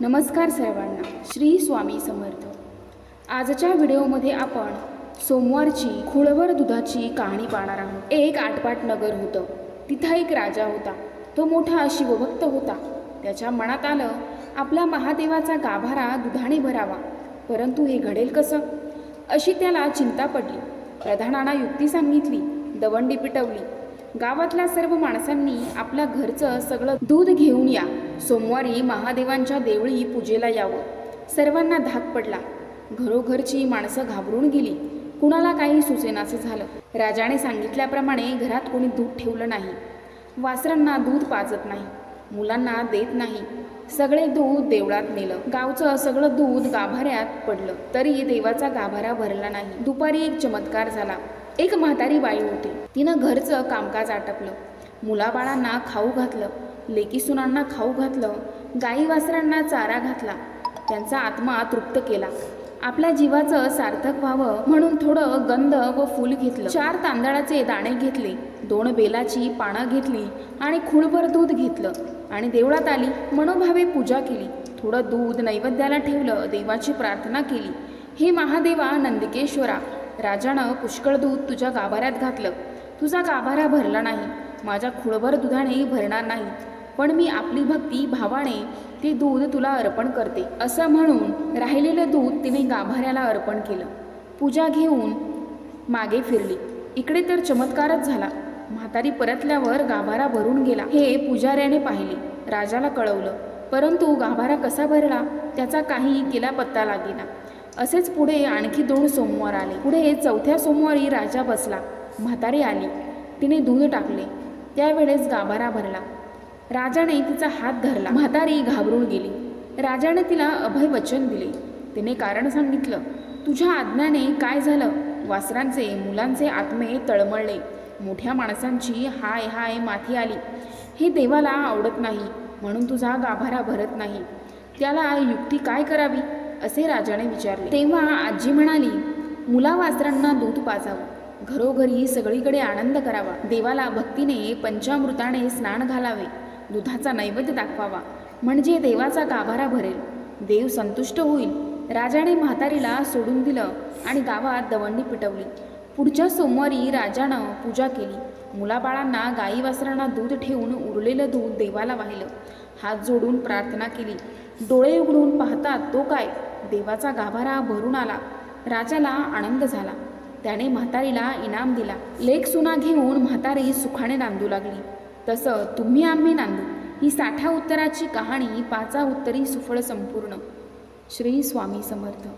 नमस्कार सर्वांना श्री स्वामी समर्थ. आजच्या व्हिडिओमध्ये आपण सोमवारची खुळवर दुधाची कहाणी पाहणार आहोत. एक आटपाट नगर होतं. तिथं एक राजा होता. तो मोठा शिवभक्त होता. त्याच्या मनात आलं आपल्या महादेवाचा गाभारा दुधाने भरावा. परंतु हे घडेल कसं? अशी त्याला चिंता पडली. प्रधानांना युक्ती सांगितली दवंडी पिटवली. गावातल्या सर्व माणसांनी आपल्या घरचं सगळं दूध घेऊन या. सोमवारी महादेवांच्या देवळी पूजेला यावं. सर्वांना धाक पडला. घरोघरची माणसं घाबरून गेली. कुणाला काही सुचेनाचं झालं. राजाने सांगितल्याप्रमाणे घरात कोणी दूध ठेवलं नाही. वासरांना दूध पाजत नाही. मुलांना देत नाही. सगळे दूध देवळात नेलं. गावचं सगळं दूध गाभाऱ्यात पडलं. तरी देवाचा गाभारा भरला नाही. दुपारी एक चमत्कार झाला. एक म्हातारी बाई होती. तिनं घरचं कामकाज आटपलं. मुलाबाळांना खाऊ घातलं. लेकी सुनांना खाऊ घातलं. गाई वासरांना चारा घातला. त्यांचा आत्मा तृप्त केला. आपल्या जीवाचं सार्थक व्हावं म्हणून थोडं गंध व फूल घेतलं. चार तांदळाचे दाणे घेतले. दोन बेलाची पानं घेतली आणि खुळभर दूध घेतलं. आणि देवळात आली. मनोभावे पूजा केली. थोडं दूध नैवेद्याला ठेवलं. देवाची प्रार्थना केली. हे महादेवा नंदिकेश्वरा राजानं पुष्कळ दूध तुझ्या गाभाऱ्यात घातलं. तुझा गाभारा भरला नाही. माझ्या खुळभर दुधाने भरणार नाही. पण मी आपली भक्ती भावाने ते दूध तुला अर्पण करते. असं म्हणून राहिलेलं दूध तिने गाभाऱ्याला अर्पण केलं. पूजा घेऊन मागे फिरली. इकडे तर चमत्कारच झाला. म्हातारी परतल्यावर गाभारा भरून गेला. हे पुजाऱ्याने पाहिले. राजाला कळवलं. परंतु गाभारा कसा भरला? त्याचा काही केला पत्ता लागेना. असेच पुढे आणखी दोन सोमवार आले. पुढे चौथ्या सोमवारी राजा बसला. म्हातारी आली. तिने दूध टाकले. त्यावेळेस गाभारा भरला. राजाने तिचा हात धरला. म्हातारी घाबरून गेली. राजाने तिला अभय वचन दिले. तिने कारण सांगितलं. तुझ्या आज्ञाने काय झालं? वासरांचे मुलांचे आत्मे तळमळले. मोठ्या माणसांची हाय हाय माथी आली. हे देवाला आवडत नाही. म्हणून तुझा गाभारा भरत नाही. त्याला युक्ती काय करावी? असे राजाने विचारले तेव्हा आजी म्हणाली मुला वासरांना दूध पाजावं. घरोघरी सगळीकडे आनंद करावा. देवाला भक्तीने पंचामृताने स्नान घालावे. दुधाचा नैवेद्य दाखवावा. म्हणजे देवाचा गाभारा भरेल. देव संतुष्ट होईल. राजाने म्हातारीला सोडून दिलं आणि गावात दवंडी पिटवली. पुढच्या सोमवारी राजानं पूजा केली. मुलाबाळांना गाई वासरांना दूध ठेवून उरलेलं दूध देवाला वाहिलं. हात जोडून प्रार्थना केली. डोळे उघडून पाहतात तो काय? देवाचा गाभारा भरून आला. राजाला आनंद झाला. त्याने म्हातारीला इनाम दिला. लेख सुना घेऊन म्हातारी सुखाने नांदू लागली. तसं तुम्ही आम्ही नांदू. ही साठा उत्तराची कहाणी पाचा उत्तरी सुफळ संपूर्ण. श्री स्वामी समर्थ.